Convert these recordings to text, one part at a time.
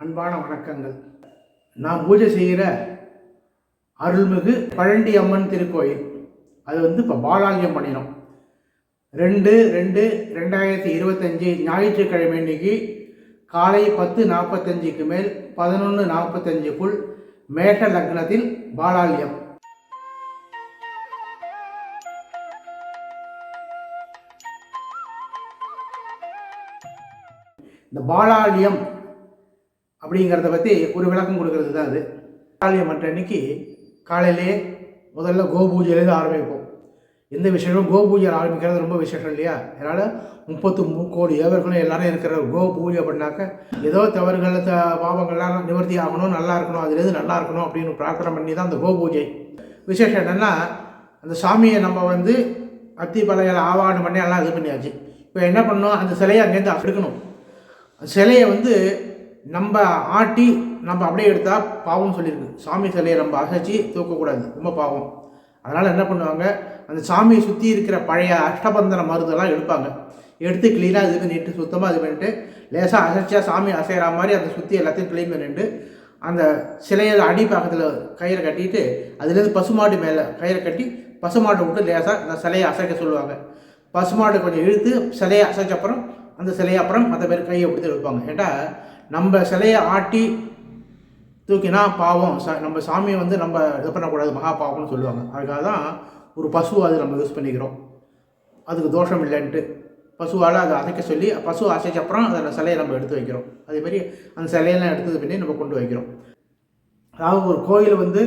அன்பான வணக்கங்கள். நான் பூஜை செய்கிற அருள்மிகு பழண்டி அம்மன் திருக்கோயில். அது வந்து இப்போ பாலாலயம் பண்ணிடும் ரெண்டு ரெண்டு ரெண்டாயிரத்தி இருபத்தஞ்சி ஞாயிற்றுக்கிழமை அன்னைக்கு காலை பத்து நாற்பத்தஞ்சுக்கு மேல் பதினொன்று நாற்பத்தஞ்சுக்குள் மேஷ லக்னத்தில் பாலாலயம் இந்த பாலாலயம் அப்படிங்கிறத பற்றி ஒரு விளக்கம் கொடுக்கறது தான் அது காலையை மற்ற அன்னைக்கு காலையிலேயே முதல்ல கோபூஜையிலேருந்து ஆரம்பிப்போம். எந்த விசேஷமும் கோபூஜை ஆரம்பிக்கிறது ரொம்ப விசேஷம் இல்லையா? அதனால் முப்பத்து கோடி ஏவர்களும் எல்லாரும் இருக்கிற கோ பூஜை பண்ணாக்க ஏதோ தவறுகள் த பாவங்கள்லாம் நிவர்த்தி ஆகணும் நல்லா இருக்கணும் அதுலேருந்து நல்லா இருக்கணும் அப்படின்னு பிரார்த்தனை பண்ணி தான் அந்த கோ பூஜை விசேஷம் என்னென்னா அந்த சாமியை நம்ம வந்து அத்தி பலையில் ஆவாகனம் பண்ணி எல்லாம் இது பண்ணியாச்சு. இப்போ என்ன பண்ணணும்? அந்த சிலையை அங்கேருந்து எடுக்கணும் அந்த சிலையை வந்து நம்ம ஆட்டி நம்ம அப்படியே எடுத்தால் பாவம் சொல்லியிருக்கு. சாமி சிலையை நம்ம அசைச்சு தூக்கக்கூடாது. ரொம்ப பாவம். அதனால் என்ன பண்ணுவாங்க? அந்த சாமியை சுற்றி இருக்கிற பழைய அஷ்டபந்தன மருந்தெல்லாம் எடுப்பாங்க. எடுத்து க்ளீனாக இது பண்ணிட்டு சுத்தமாக இது பண்ணிட்டு லேசாக அசைச்சா சாமி அசைகிற மாதிரி அதை சுற்றி எல்லாத்தையும் க்ளீன் பண்ணிட்டு அந்த சிலையை அடிப்பாக்கத்தில் கயிறை கட்டிட்டு அதுலேருந்து பசுமாடு மேலே கயிறை கட்டி பசுமாட்டை விட்டு லேசாக அந்த சிலையை அசைக்க சொல்லுவாங்க. பசுமாடு கொஞ்சம் இழுத்து சிலையை அசைச்ச அப்புறம் அந்த சிலையை அப்புறம் மற்ற பேர் கையை பிடித்து வைப்பாங்க ஏட்டா நம்ம சிலையை ஆட்டி தூக்கினா பாவம். ச நம்ம சாமியை வந்து நம்ம இது பண்ணக்கூடாது மகா பாவம்னு சொல்லுவாங்க. அதுக்காக தான் ஒரு பசு அது நம்ம யூஸ் பண்ணிக்கிறோம். அதுக்கு தோஷம் இல்லைன்ட்டு. பசுவால் அதை அசைக்க சொல்லி பசு அசைச்ச அப்புறம் அதை சிலையை நம்ம எடுத்து வைக்கிறோம். அதேமாரி அந்த சிலையெல்லாம் எடுத்தது பண்ணி நம்ம கொண்டு வைக்கிறோம். அதாவது ஒரு கோயில் வந்து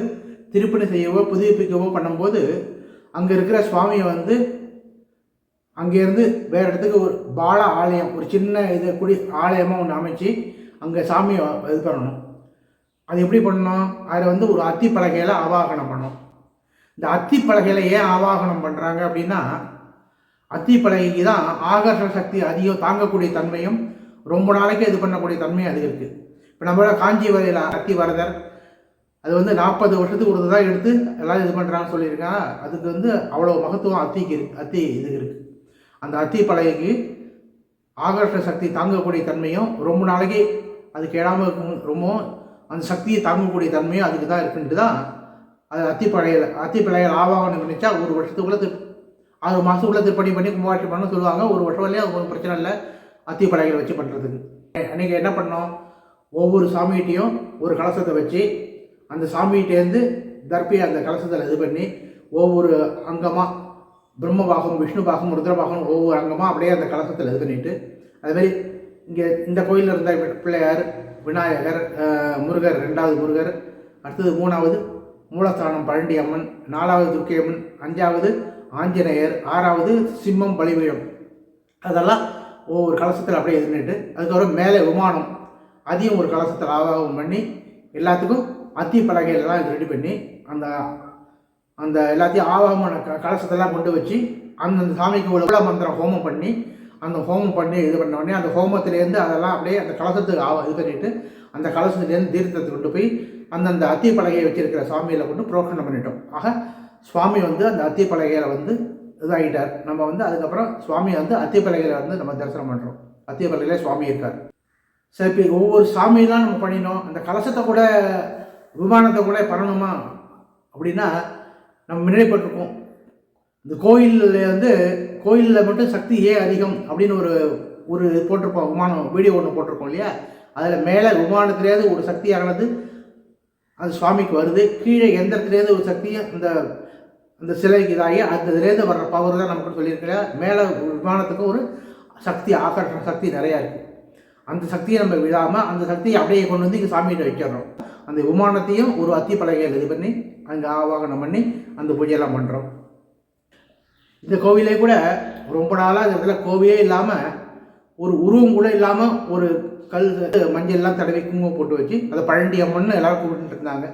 திருப்பணி செய்யவோ புதுப்பிக்கவோ பண்ணும்போது அங்கே இருக்கிற சுவாமியை வந்து அங்கேருந்து வேறு இடத்துக்கு ஒரு பால ஆலயம் ஒரு சின்ன இது குடி ஆலயமாக ஒன்று அமைச்சு அங்கே சாமியை இது பண்ணணும். அது எப்படி பண்ணணும்? அதில் வந்து ஒரு அத்தி பலகையில் ஆவாகனம் பண்ணணும். இந்த அத்தி பலகையில் ஏன் ஆவாகனம் பண்ணுறாங்க அப்படின்னா அத்தி பலகைக்கு தான் ஆகர்ஷண சக்தி அதிகம் தாங்கக்கூடிய தன்மையும் ரொம்ப நாளைக்கு இது பண்ணக்கூடிய தன்மையும் அதிகம் இருக்குது இப்போ நம்மளோட காஞ்சிவரையில் அத்தி வரதர் அது வந்து நாற்பது வருஷத்துக்கு ஒரு தான் எடுத்து எல்லாம் இது பண்ணுறாங்கன்னு சொல்லியிருக்காங்க. அதுக்கு வந்து அவ்வளோ மகத்துவம் அத்திக்கு இருக்கு அத்தி இது இருக்குது அந்த அத்தி ஆகர்ஷ சக்தி தாங்கக்கூடிய தன்மையும் ரொம்ப நாளைக்கு அது கெடாமல் இருக்கும் ரொம்ப அந்த சக்தியை தாங்கக்கூடிய தன்மையும் அதுக்கு தான் இருக்குன்ட்டு தான். அது அத்தி அத்திப்பழையில் அத்தி நினச்சா ஒரு வருஷத்துக்குள்ளே திரு ஆறு மாதத்துக்குள்ளே திருப்பணி பண்ணி கும்பாட்சி பண்ண சொல்லுவாங்க. ஒரு வருஷம் வரலையே ஒரு பிரச்சனை இல்லை. அத்தி வச்சு பண்ணுறதுக்கு அன்றைக்கி என்ன பண்ணோம்? ஒவ்வொரு சாமிகிட்டையும் ஒரு கலசத்தை வச்சு அந்த சாமிகிட்டேருந்து தர்பியை அந்த கலசத்தில் இது பண்ணி ஒவ்வொரு அங்கமாக பிரம்மபாகம் விஷ்ணுபாகம் ருத்ரபாகம் ஒவ்வொரு அங்கமாக அப்படியே அந்த கலசத்தில் இது பண்ணிட்டு அதுமாரி இங்கே இந்த கோயிலில் இருந்த பிள்ளையார் விநாயகர் முருகர் ரெண்டாவது முருகர் அடுத்தது மூணாவது மூலஸ்தானம் பழண்டி அம்மன் நாலாவது துர்க்கையம்மன் அஞ்சாவது ஆஞ்சநேயர் ஆறாவது சிம்மம் பலிபீடம். அதெல்லாம் ஒவ்வொரு கலசத்தில் அப்படியே இது பண்ணிட்டு அதுக்கப்புறம் மேலே விமானம் அதையும் ஒரு கலசத்தில் ஆவாகம் பண்ணி எல்லாத்துக்கும் அத்தி பலகையிலலாம் இது ரெடி பண்ணி அந்த அந்த எல்லாத்தையும் ஆவாகமான க கலசத்தெல்லாம் கொண்டு வச்சு அந்தந்த சாமிக்கு உள்ள மந்திரம் ஹோமம் பண்ணி அந்த ஹோமம் பண்ணி இது பண்ண உடனே அந்த ஹோமத்திலேருந்து அதெல்லாம் அப்படியே அந்த கலசத்துக்கு ஆவ இது பண்ணிட்டு அந்த கலசத்துலேருந்து தீர்த்தத்தை கொண்டு போய் அந்தந்த அத்தி பலகையை வச்சிருக்கிற சுவாமியில் கொண்டு புரோக்கணம் பண்ணிட்டோம். ஆக சுவாமி வந்து அந்த அத்தி பலகையில் வந்து இதாகிட்டார் நம்ம வந்து அதுக்கப்புறம் சுவாமியை வந்து அத்தி பலகையில் வந்து நம்ம தரிசனம் பண்ணுறோம் அத்தி பலகையில் சுவாமி இருக்கார். சரி இப்போ ஒவ்வொரு சாமியெல்லாம் நம்ம பண்ணினோம். அந்த கலசத்தை கூட விமானத்தை கூட பண்ணணுமா? அப்படின்னா நம்ம முன்னேற்பட்டிருக்கோம் இந்த கோயிலில் வந்து கோயிலில் மட்டும் சக்தி ஏன் அதிகம் அப்படின்னு ஒரு ஒரு போட்டிருப்போம் விமானம் வீடியோ ஒன்று போட்டிருக்கோம் இல்லையா? அதில் மேலே விமானத்துலேருந்து ஒரு சக்தி ஆனது அது சுவாமிக்கு வருது. கீழே எந்திரத்துலேருந்து ஒரு சக்தியை அந்த அந்த சிலைக்கு இதாகி அந்த இதுலேருந்து வர்ற பவர் தான் நமக்கு சொல்லியிருக்கிறேன் மேலே விமானத்துக்கும் ஒரு சக்தி ஆகர்ஷண சக்தி நிறையா இருக்குது அந்த சக்தியை நம்ம விடாமல் அந்த சக்தியை அப்படியே கொண்டு வந்து இங்கே சாமிகிட்ட வைக்கிறோம். அந்த விமானத்தையும் ஒரு அத்தி பலகையில் இது பண்ணி அங்கே ஆவாகனம் பண்ணி அந்த பூஜையெல்லாம் பண்ணுறோம் இந்த கோவிலே கூட ரொம்ப நாளாக இந்த இடத்துல கோவிலே இல்லாமல் ஒரு உருவம் கூட இல்லாமல் ஒரு கல் மஞ்சள்லாம் தடவி குங்குமம் போட்டு வச்சு அதை பழண்டி அம்மன் எல்லோரும் கூப்பிட்டு இருந்தாங்க.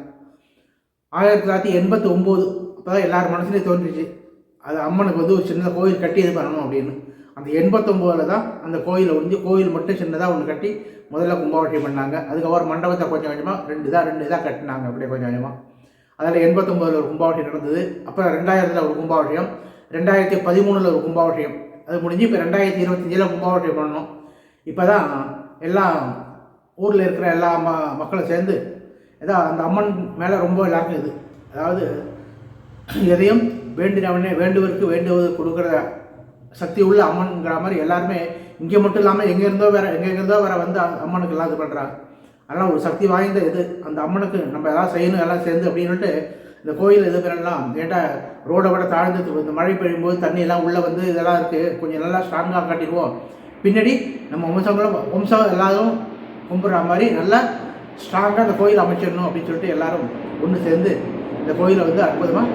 ஆயிரத்தி தொள்ளாயிரத்தி எண்பத்தி ஒம்பது அப்போ தான் எல்லார் மனசுலேயும் தோன்றுச்சு. அது அம்மனுக்கு வந்து ஒரு சின்ன கோவில் கட்டி இது பண்ணணும் அப்படின்னு. அந்த எண்பத்தொம்போதில் தான் அந்த கோயிலை வந்து கோயில் மட்டும் சின்னதாக ஒன்று கட்டி முதல்ல கும்பாபிஷேகம் பண்ணாங்க. அதுக்கப்புறம் மண்டபத்தை கொஞ்சம் கொஞ்சமாக ரெண்டு இதாக ரெண்டு இதாக கட்டினாங்க. அப்படியே கொஞ்சம் கொஞ்சமாக அதில் எண்பத்தொம்போதில் ஒரு கும்பாபிஷேகம் நடந்தது. அப்புறம் ரெண்டாயிரத்தில் ஒரு கும்பாபிஷேகம். ரெண்டாயிரத்தி பதிமூணில் ஒரு கும்பாபிஷேகம். அது முடிஞ்சு இப்போ ரெண்டாயிரத்தி இருபத்தஞ்சில் கும்பாபிஷேகம் பண்ணணும். இப்போ தான் எல்லாம் ஊரில் இருக்கிற எல்லா ம மக்களும் சேர்ந்து ஏதோ அந்த அம்மன் மேலே ரொம்ப எல்லாருக்கும் இது. அதாவது எதையும் வேண்டினவனே வேண்டுவதற்கு வேண்டுவது கொடுக்குற சக்தி உள்ள அம்மன்ங்கிற மாதிரி எல்லாருமே இங்கே மட்டும் இல்லாமல் எங்கே இருந்தோ வேற எங்கே இருந்தோ வேற வந்து அம்மனுக்கு எல்லாம் இது பண்ணுறாங்க அதெல்லாம் ஒரு சக்தி வாய்ந்த இது. அந்த அம்மனுக்கு நம்ம எல்லாம் செய்யணும் எல்லாம் சேர்ந்து அப்படின்னுட்டு இந்த கோயில் இது பண்ணலாம் ஏன்டா ரோடை விட தாழ்ந்து இந்த மழை பெய்யும்போது தண்ணி எல்லாம் உள்ளே வந்து இதெல்லாம் இருக்குது கொஞ்சம் நல்லா ஸ்ட்ராங்காக காட்டிடுவோம். பின்னாடி நம்ம வம்சங்களும் வம்சம் எல்லாரும் கும்பிட்ற மாதிரி நல்லா ஸ்ட்ராங்காக அந்த கோயில் அமைச்சிடணும் அப்படின்னு சொல்லிட்டு எல்லாரும் ஒன்று சேர்ந்து இந்த கோயிலை வந்து அற்புதமாக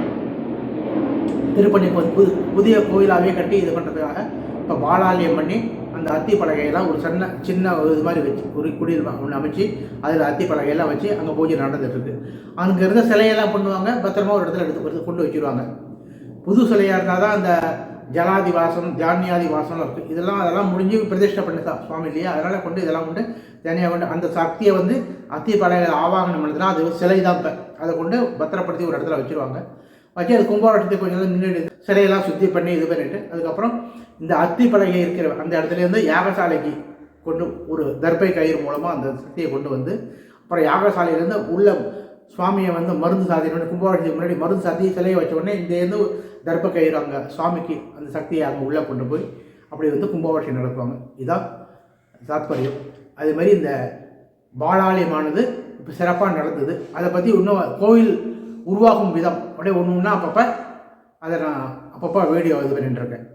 திருப்பணி புது புதிய கோயிலாகவே கட்டி இது பண்ணுறதுக்காக இப்போ பாலாலயம் பண்ணி அந்த அத்தி பலகையெல்லாம் ஒரு சின்ன சின்ன ஒரு இது மாதிரி வச்சு ஒரு குடியில் ஒன்று அமைச்சு அதில் அத்தி பலகையெல்லாம் வச்சு அங்கே பூஜை நடந்துட்டு அங்கே இருந்த சிலையெல்லாம் பண்ணுவாங்க பத்திரமா ஒரு இடத்துல எடுத்து கொண்டு வச்சிருவாங்க. புது சிலையாக இருந்தால் தான் அந்த ஜலாதி வாசம் தியானியாதி வாசம்லாம் இருக்குது இதெல்லாம் அதெல்லாம் முடிஞ்சு பிரதிஷ்டை பண்ணிதா சுவாமி இல்லையா? அதனால் கொண்டு இதெல்லாம் கொண்டு தனியாக கொண்டு அந்த சக்தியை வந்து அத்தி பலகையில் ஆவாகனம் பண்ணுறதுனா அது சிலை தான் இப்போ. அதை கொண்டு பத்திரப்படுத்தி ஒரு இடத்துல வச்சிருவாங்க. வச்சு அது கும்பாவட்டத்துக்கு கொஞ்சம் முன்னாடி சிலையெல்லாம் சுத்தி பண்ணி இது பண்ணிட்டு அதுக்கப்புறம் இந்த அத்தி பலகை இருக்கிற அந்த இடத்துல இருந்து யாகசாலைக்கு கொண்டு ஒரு தர்பை கயிறு மூலமாக அந்த சக்தியை கொண்டு வந்து அப்புறம் யாகசாலையிலேருந்து உள்ள சுவாமியை வந்து மருந்து சாத்தினோடனே கும்பாவட்டத்துக்கு முன்னாடி மருந்து சாத்தி சிலையை வச்ச உடனே இந்த தர்ப்ப தர்ப கயிறு அங்கே சுவாமிக்கு அந்த சக்தியை அங்கே உள்ளே கொண்டு போய் அப்படி வந்து கும்பாவட்டை நடத்துவாங்க. இதுதான் தாத்பரியம். அதே மாதிரி இந்த பாலாலயமானது இப்போ சிறப்பாக நடந்தது. அதை பற்றி இன்னும் கோவில் உருவாகும் விதம். அப்படியே ஒன்று ஒன்றா அப்பப்போ அதை நான் அப்பப்போ வீடியோ இது பண்ணிட்டுருக்கேன்